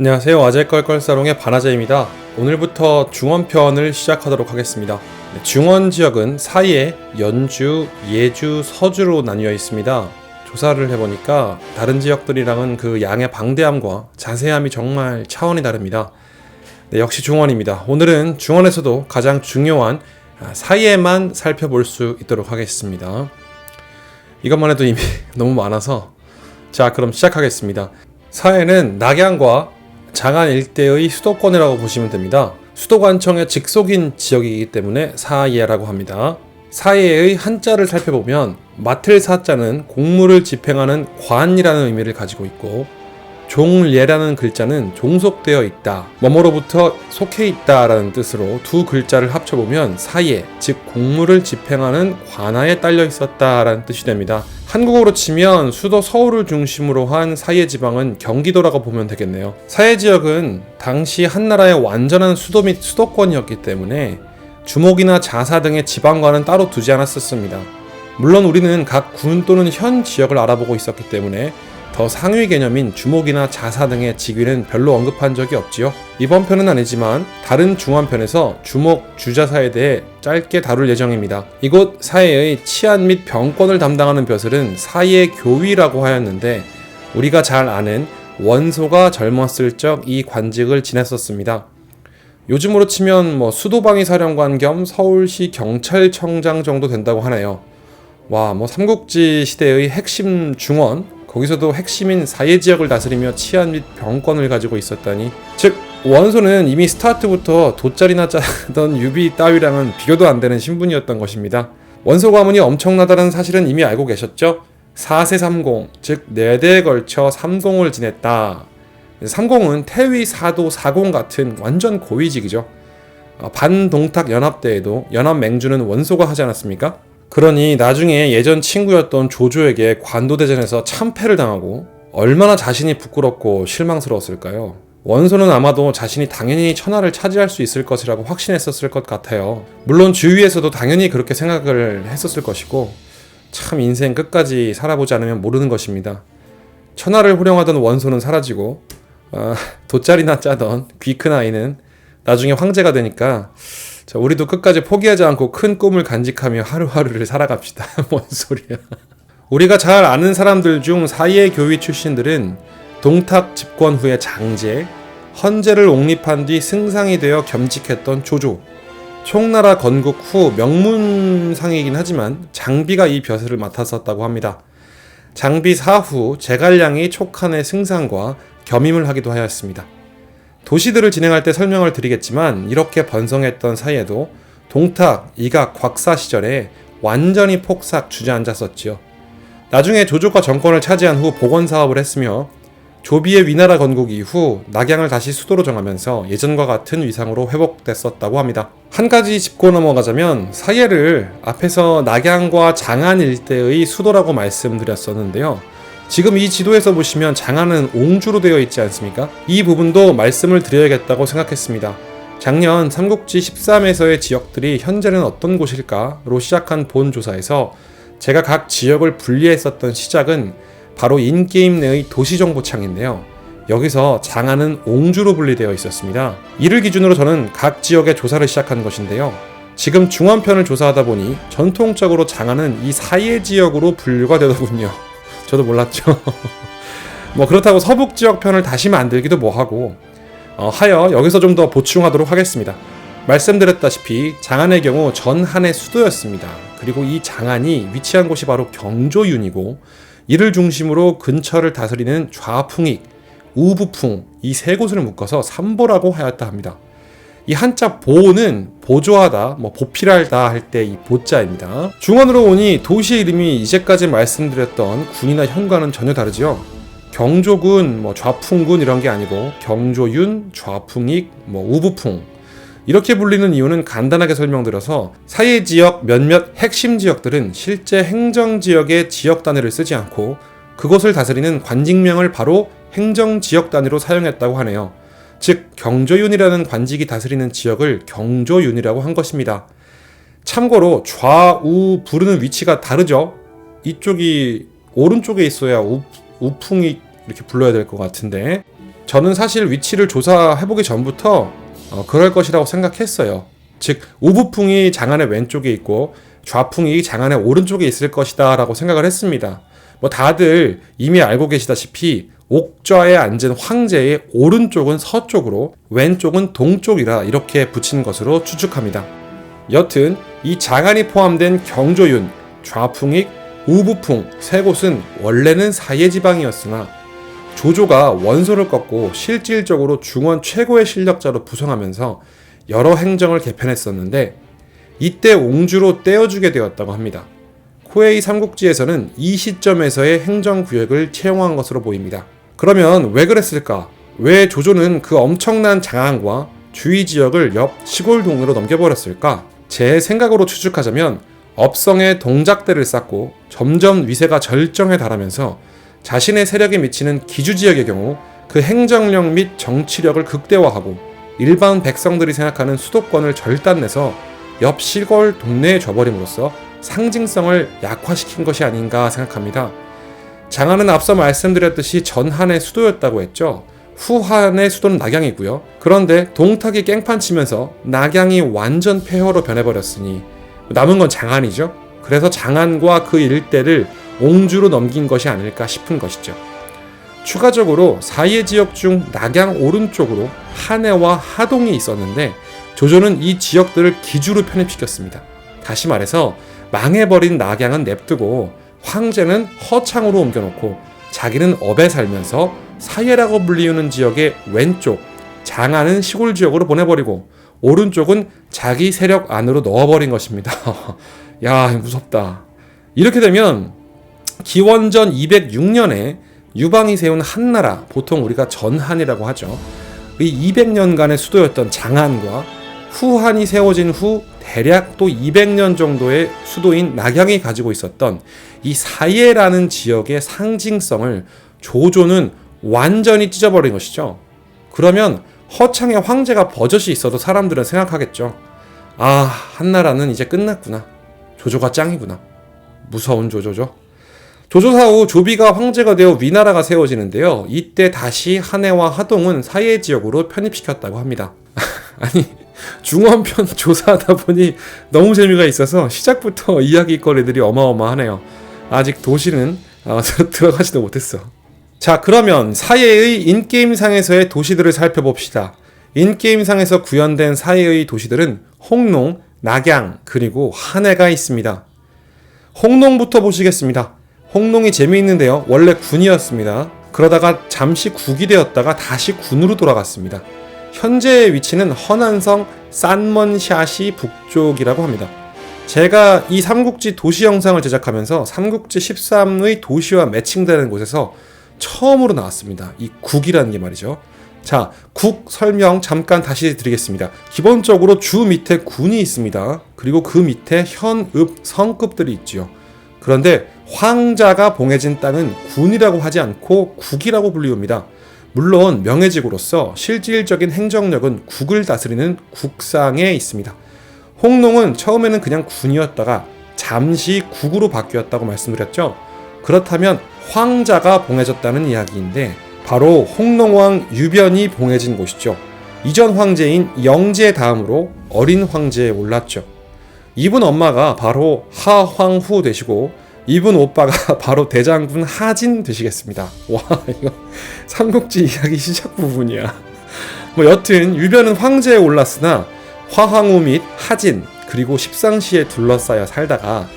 안녕하세요. 아재 껄껄사롱의 반아재입니다. 오늘부터 중원편을 시작하도록 하겠습니다. 네, 중원 지역은 사이에 연주, 예주, 서주로 나뉘어 있습니다. 조사를 해보니까 다른 지역들이랑은 그 양의 방대함과 자세함이 정말 차원이 다릅니다. 네, 역시 중원입니다. 오늘은 중원에서도 가장 중요한 아, 사이에만 살펴볼 수 있도록 하겠습니다. 이것만 해도 이미 너무 많아서 자 그럼 시작하겠습니다. 사해는 낙양과 장안 일대의 수도권이라고 보시면 됩니다. 수도관청의 직속인 지역이기 때문에 사예라고 합니다. 사예의 한자를 살펴보면 맡을 사자는 공무를 집행하는 관이라는 의미를 가지고 있고 종례라는 글자는 종속되어 있다, 뭐뭐로부터 속해 있다라는 뜻으로 두 글자를 합쳐보면 사예, 즉 공무를 집행하는 관하에 딸려 있었다라는 뜻이 됩니다. 한국어로 치면 수도 서울을 중심으로 한 사예 지방은 경기도라고 보면 되겠네요. 사예 지역은 당시 한나라의 완전한 수도 및 수도권이었기 때문에 주목이나 자사 등의 지방과는 따로 두지 않았었습니다. 물론 우리는 각 군 또는 현 지역을 알아보고 있었기 때문에 더 상위 개념인 주목이나 자사 등의 직위는 별로 언급한 적이 없지요. 이번 편은 아니지만 다른 중원편에서 주목, 주자사에 대해 짧게 다룰 예정입니다. 이곳 사회의 치안 및 병권을 담당하는 벼슬은 사회 교위라고 하였는데 우리가 잘 아는 원소가 젊었을 적 이 관직을 지냈었습니다. 요즘으로 치면 뭐 수도방위 사령관 겸 서울시 경찰청장 정도 된다고 하네요. 와, 뭐 삼국지 시대의 핵심 중원 거기서도 핵심인 사회 지역을 다스리며 치안 및 병권을 가지고 있었다니 즉 원소는 이미 스타트부터 돗자리나 짜던 유비 따위랑은 비교도 안 되는 신분이었던 것입니다. 원소 가문이 엄청나다는 사실은 이미 알고 계셨죠? 4세 30, 즉 4대에 걸쳐 30을 지냈다. 30은 태위, 사도, 사공 같은 완전 고위직이죠. 어, 반동탁 연합대에도 연합 맹주는 원소가 하지 않았습니까? 그러니 나중에 예전 친구였던 조조에게 관도대전에서 참패를 당하고 얼마나 자신이 부끄럽고 실망스러웠을까요? 원소는 아마도 자신이 당연히 천하를 차지할 수 있을 것이라고 확신했었을 것 같아요. 물론 주위에서도 당연히 그렇게 생각을 했었을 것이고 참 인생 끝까지 살아보지 않으면 모르는 것입니다. 천하를 호령하던 원소는 사라지고 어, 돗자리나 짜던 귀 큰 아이는 나중에 황제가 되니까 자, 우리도 끝까지 포기하지 않고 큰 꿈을 간직하며 하루하루를 살아갑시다. 뭔 소리야. 우리가 잘 아는 사람들 중 사이의 교위 출신들은 동탁 집권 후에 장제, 헌제를 옹립한 뒤 승상이 되어 겸직했던 조조, 총나라 건국 후 명문상이긴 하지만 장비가 이 벼슬을 맡았었다고 합니다. 장비 사후 제갈량이 촉한의 승상과 겸임을 하기도 하였습니다. 도시들을 진행할 때 설명을 드리겠지만 이렇게 번성했던 사이에도 동탁, 이각, 곽사 시절에 완전히 폭삭 주저앉았었지요. 나중에 조조가 정권을 차지한 후 복원 사업을 했으며 조비의 위나라 건국 이후 낙양을 다시 수도로 정하면서 예전과 같은 위상으로 회복됐었다고 합니다. 한 가지 짚고 넘어가자면 사예를 앞에서 낙양과 장안 일대의 수도라고 말씀드렸었는데요. 지금 이 지도에서 보시면 장안은 옹주로 되어 있지 않습니까? 이 부분도 말씀을 드려야겠다고 생각했습니다. 작년 삼국지 13에서의 지역들이 현재는 어떤 곳일까로 시작한 본 조사에서 제가 각 지역을 분리했었던 시작은 바로 인게임 내의 도시정보창인데요. 여기서 장안은 옹주로 분리되어 있었습니다. 이를 기준으로 저는 각 지역의 조사를 시작한 것인데요. 지금 중원편을 조사하다 보니 전통적으로 장안은 이 사이의 지역으로 분류가 되더군요. 저도 몰랐죠. 뭐 그렇다고 서북 지역 편을 다시 만들기도 뭐하고 어, 하여 여기서 좀 더 보충하도록 하겠습니다. 말씀드렸다시피 장안의 경우 전한의 수도였습니다. 그리고 이 장안이 위치한 곳이 바로 경조윤이고 이를 중심으로 근처를 다스리는 좌풍익, 우부풍 이 세 곳을 묶어서 삼보라고 하였다 합니다. 이 한자 보는 보조하다, 뭐 보필하다 할 때 이 보자입니다. 중원으로 오니 도시 이름이 이제까지 말씀드렸던 군이나 현과는 전혀 다르지요. 경조군, 뭐 좌풍군 이런 게 아니고 경조윤, 좌풍익, 뭐 우부풍 이렇게 불리는 이유는 간단하게 설명드려서 사회 지역 몇몇 핵심 지역들은 실제 행정 지역의 지역 단위를 쓰지 않고 그곳을 다스리는 관직명을 바로 행정 지역 단위로 사용했다고 하네요. 즉 경조윤이라는 관직이 다스리는 지역을 경조윤이라고 한 것입니다. 참고로 좌우 부르는 위치가 다르죠. 이쪽이 오른쪽에 있어야 우, 우풍이 이렇게 불러야 될 것 같은데 저는 사실 위치를 조사해보기 전부터 어, 그럴 것이라고 생각했어요. 즉 우부풍이 장안의 왼쪽에 있고 좌풍이 장안의 오른쪽에 있을 것이다라고 생각을 했습니다. 뭐 다들 이미 알고 계시다시피 옥좌에 앉은 황제의 오른쪽은 서쪽으로 왼쪽은 동쪽이라 이렇게 붙인 것으로 추측합니다. 여튼 이 장안이 포함된 경조윤, 좌풍익, 우부풍 세 곳은 원래는 사예 지방이었으나 조조가 원소를 꺾고 실질적으로 중원 최고의 실력자로 부성하면서 여러 행정을 개편했었는데 이때 옹주로 떼어주게 되었다고 합니다. 코에이 삼국지에서는 이 시점에서의 행정 구역을 채용한 것으로 보입니다. 그러면 왜 그랬을까? 왜 조조는 그 엄청난 장안과 주위 지역을 옆 시골 동네로 넘겨버렸을까? 제 생각으로 추측하자면 업성에 동작대를 쌓고 점점 위세가 절정에 달하면서 자신의 세력에 미치는 기주 지역의 경우 그 행정력 및 정치력을 극대화하고 일반 백성들이 생각하는 수도권을 절단내서 옆 시골 동네에 줘버림으로써 상징성을 약화시킨 것이 아닌가 생각합니다. 장안은 앞서 말씀드렸듯이 전한의 수도였다고 했죠. 후한의 수도는 낙양이고요. 그런데 동탁이 깽판 치면서 낙양이 완전 폐허로 변해버렸으니 남은 건 장안이죠. 그래서 장안과 그 일대를 옹주로 넘긴 것이 아닐까 싶은 것이죠. 추가적으로 사예 지역 중 낙양 오른쪽으로 한해와 하동이 있었는데 조조는 이 지역들을 기주로 편입시켰습니다. 다시 말해서 망해버린 낙양은 냅두고 황제는 허창으로 옮겨놓고 자기는 업에 살면서 사예라고 불리우는 지역의 왼쪽 장안은 시골 지역으로 보내버리고 오른쪽은 자기 세력 안으로 넣어버린 것입니다. 야 무섭다. 이렇게 되면 기원전 206년에 유방이 세운 한나라 보통 우리가 전한이라고 하죠. 이 200년간의 수도였던 장안과 후한이 세워진 후 대략 또 200년 정도의 수도인 낙양이 가지고 있었던 이 사예라는 지역의 상징성을 조조는 완전히 찢어버린 것이죠. 그러면 허창의 황제가 버젓이 있어도 사람들은 생각하겠죠. 아, 한나라는 이제 끝났구나. 조조가 짱이구나. 무서운 조조죠. 조조사 후 조비가 황제가 되어 위나라가 세워지는데요. 이때 다시 한해와 하동은 사예 지역으로 편입시켰다고 합니다. 아니 중원편 조사하다 보니 너무 재미가 있어서 시작부터 이야기거리들이 어마어마하네요. 아직 도시는 어, 들어가지도 못했어. 자 그러면 사예의 인게임상에서의 도시들을 살펴봅시다. 인게임상에서 구현된 사예의 도시들은 홍농, 낙양, 그리고 한해가 있습니다. 홍농부터 보시겠습니다. 홍농이 재미있는데요. 원래 군이었습니다. 그러다가 잠시 국이 되었다가 다시 군으로 돌아갔습니다. 현재의 위치는 허난성 산먼샤시 북쪽이라고 합니다. 제가 이 삼국지 도시 영상을 제작하면서 삼국지 13의 도시와 매칭되는 곳에서 처음으로 나왔습니다. 이 국이라는 게 말이죠. 자, 국 설명 잠깐 다시 드리겠습니다. 기본적으로 주 밑에 군이 있습니다. 그리고 그 밑에 현 읍 성급들이 있지요. 그런데 황자가 봉해진 땅은 군이라고 하지 않고 국이라고 불리웁니다. 물론 명예직으로서 실질적인 행정력은 국을 다스리는 국상에 있습니다. 홍농은 처음에는 그냥 군이었다가 잠시 국으로 바뀌었다고 말씀드렸죠. 그렇다면 황자가 봉해졌다는 이야기인데 바로 홍농왕 유변이 봉해진 곳이죠. 이전 황제인 영제 다음으로 어린 황제에 올랐죠. 이분 엄마가 바로 하황후 되시고 이분 오빠가 바로 대장군 하진 되시겠습니다. 와 이거 삼국지 이야기 시작 부분이야. 뭐 여튼 유변은 황제에 올랐으나 화황후 및 하진 그리고 십상시에 둘러싸여 살다가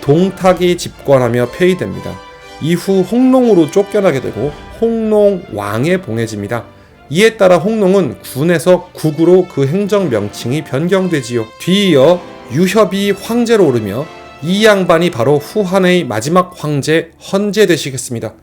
동탁이 집권하며 폐위됩니다. 이후 홍농으로 쫓겨나게 되고 홍농 왕에 봉해집니다. 이에 따라 홍농은 군에서 국으로 그 행정 명칭이 변경되지요. 뒤이어 유협이 황제로 오르며 이 양반이 바로 후한의 마지막 황제 헌제 되시겠습니다.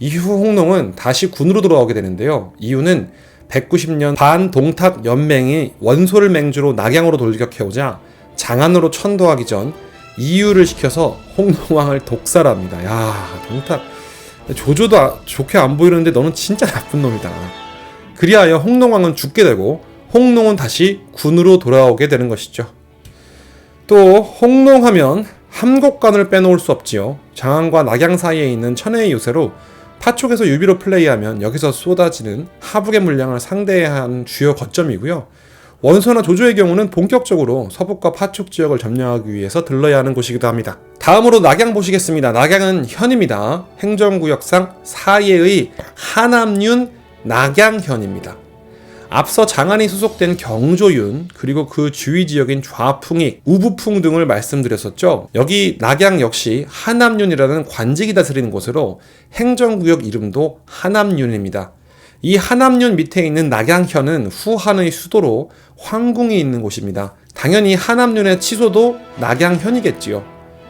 이후 홍농은 다시 군으로 돌아오게 되는데요. 이유는 190년 반동탁 연맹이 원소를 맹주로 낙양으로 돌격해오자 장안으로 천도하기 전 이유를 시켜서 홍농왕을 독살합니다. 야 동탁 조조도 아, 좋게 안 보이는데 너는 진짜 나쁜 놈이다. 그리하여 홍농왕은 죽게 되고 홍농은 다시 군으로 돌아오게 되는 것이죠. 또 홍농하면 함곡관을 빼놓을 수 없지요. 장안과 낙양 사이에 있는 천혜의 요새로 파촉에서 유비로 플레이하면 여기서 쏟아지는 하북의 물량을 하는 주요 거점이고요. 원소나 조조의 경우는 본격적으로 서북과 파촉 지역을 점령하기 위해서 들러야 하는 곳이기도 합니다. 다음으로 낙양 보시겠습니다. 낙양은 현입니다. 행정구역상 사예의 하남윤 낙양현입니다. 앞서 장안이 소속된 경조윤 그리고 그 주위 지역인 좌풍익, 우부풍 등을 말씀드렸었죠. 여기 낙양 역시 하남윤이라는 관직이 다스리는 곳으로 행정구역 이름도 하남윤입니다. 이 하남윤 밑에 있는 낙양현은 후한의 수도로 황궁이 있는 곳입니다. 당연히 하남윤의 치소도 낙양현이겠지요.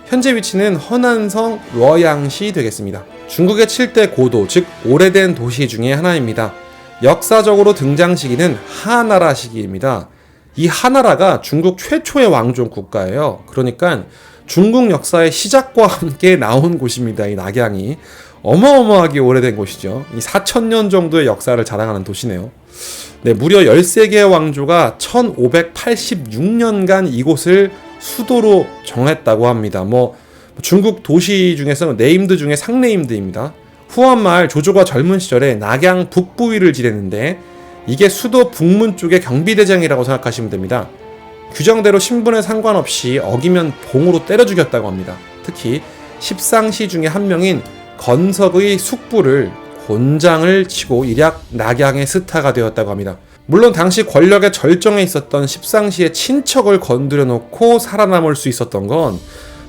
현재 위치는 허난성 러양시 되겠습니다. 중국의 7대 고도, 즉 오래된 도시 중에 하나입니다. 역사적으로 등장 시기는 하나라 시기입니다. 이 하나라가 중국 최초의 왕족 국가예요. 그러니까 중국 역사의 시작과 함께 나온 곳입니다. 이 낙양이 어마어마하게 오래된 곳이죠. 이 4천년 정도의 역사를 자랑하는 도시네요. 네, 무려 13개의 왕조가 1586년간 이곳을 수도로 정했다고 합니다. 뭐 중국 도시 중에서 네임드 중에 상네임드입니다. 후한말 조조가 젊은 시절에 낙양 북부위를 지냈는데 이게 수도 북문 쪽의 경비대장이라고 생각하시면 됩니다. 규정대로 신분에 상관없이 어기면 봉으로 때려 죽였다고 합니다. 특히 십상시 중에 한 명인 건석의 숙부를 곤장을 치고 일약 낙양의 스타가 되었다고 합니다. 물론 당시 권력의 절정에 있었던 십상시의 친척을 건드려 놓고 살아남을 수 있었던 건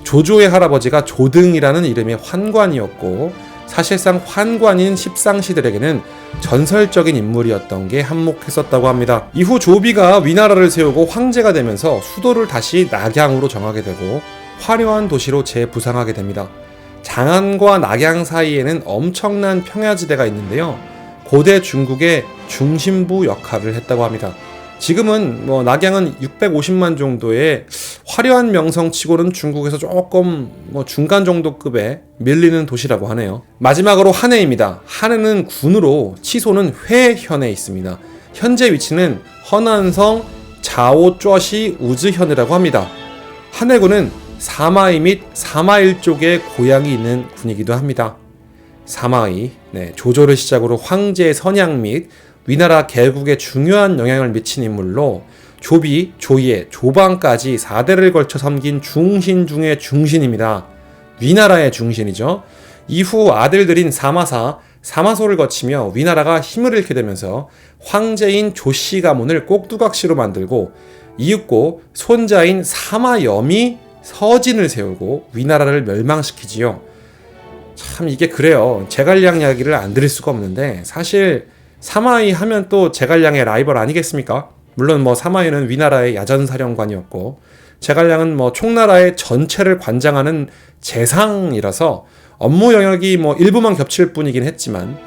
조조의 할아버지가 조등이라는 이름의 환관이었고 사실상 환관인 십상시들에게는 전설적인 인물이었던 게 한몫했었다고 합니다. 이후 조비가 위나라를 세우고 황제가 되면서 수도를 다시 낙양으로 정하게 되고 화려한 도시로 재부상하게 됩니다. 장안과 낙양 사이에는 엄청난 평야지대가 있는데요. 고대 중국의 중심부 역할을 했다고 합니다. 지금은 뭐 낙양은 650만 정도의 화려한 명성치고는 중국에서 조금 뭐 중간 정도급에 밀리는 도시라고 하네요. 마지막으로 한해입니다. 한해는 군으로 치소는 회현에 있습니다. 현재 위치는 허난성 자오쩌시 우즈현이라고 합니다. 한해군은 사마이 및 사마일 쪽에 고향이 있는 군이기도 합니다. 사마이, 네, 조조를 시작으로 황제의 선양 및 위나라 개국에 중요한 영향을 미친 인물로 조비, 조예, 조방까지 4대를 걸쳐 섬긴 중신 중의 중신입니다. 위나라의 중신이죠. 이후 아들들인 사마사, 사마소를 거치며 위나라가 힘을 잃게 되면서 황제인 조씨 가문을 꼭두각시로 만들고 이윽고 손자인 사마염이 서진을 세우고 위나라를 멸망시키지요. 참 이게 그래요. 제갈량 이야기를 안 드릴 수가 없는데 사실 사마이 하면 또 제갈량의 라이벌 아니겠습니까? 물론 뭐 사마이는 위나라의 야전사령관이었고 제갈량은 뭐 총나라의 전체를 관장하는 재상이라서 업무 영역이 뭐 일부만 겹칠 뿐이긴 했지만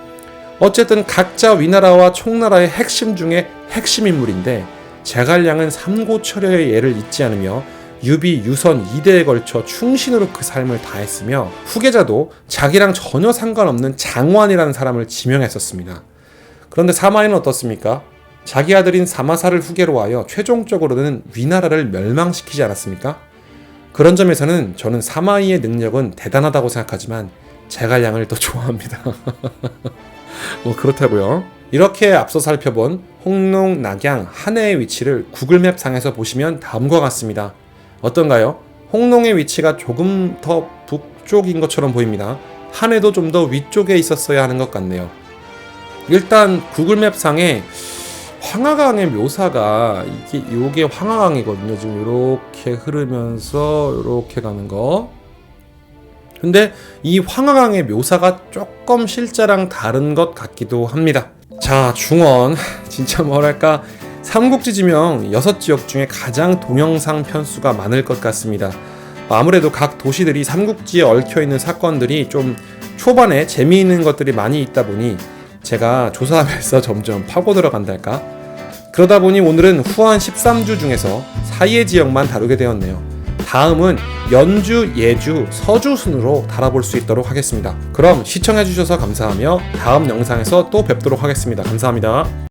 어쨌든 각자 위나라와 총나라의 핵심 중에 핵심 인물인데 제갈량은 삼고철여의 예를 잊지 않으며 유비, 유선 2대에 걸쳐 충신으로 그 삶을 다했으며 후계자도 자기랑 전혀 상관없는 장관이라는 사람을 지명했었습니다. 그런데 사마이는 어떻습니까? 자기 아들인 사마사를 후계로 하여 최종적으로는 위나라를 멸망시키지 않았습니까? 그런 점에서는 저는 사마이의 능력은 대단하다고 생각하지만 제갈량을 더 좋아합니다. 뭐 그렇다고요. 이렇게 앞서 살펴본 홍농, 낙양, 한해의 위치를 구글맵 상에서 보시면 다음과 같습니다. 어떤가요? 홍농의 위치가 조금 더 북쪽인 것처럼 보입니다. 한해도 좀 더 위쪽에 있었어야 하는 것 같네요. 일단 구글맵 상에 황하강의 묘사가 이게 요게 황하강이거든요. 지금 이렇게 흐르면서 이렇게 가는 거. 근데 이 황하강의 묘사가 조금 실제랑 다른 것 같기도 합니다. 자, 중원 진짜 뭐랄까 삼국지 지명 6지역 중에 가장 동영상 편수가 많을 것 같습니다. 아무래도 각 도시들이 삼국지에 얽혀 있는 사건들이 좀 초반에 재미있는 것들이 많이 있다 보니 제가 조사하면서 점점 파고 들어간달까? 그러다 보니 오늘은 후한 13주 중에서 사이의 지역만 다루게 되었네요. 다음은 연주, 예주, 서주 순으로 달아볼 수 있도록 하겠습니다. 그럼 시청해주셔서 감사하며 다음 영상에서 또 뵙도록 하겠습니다. 감사합니다.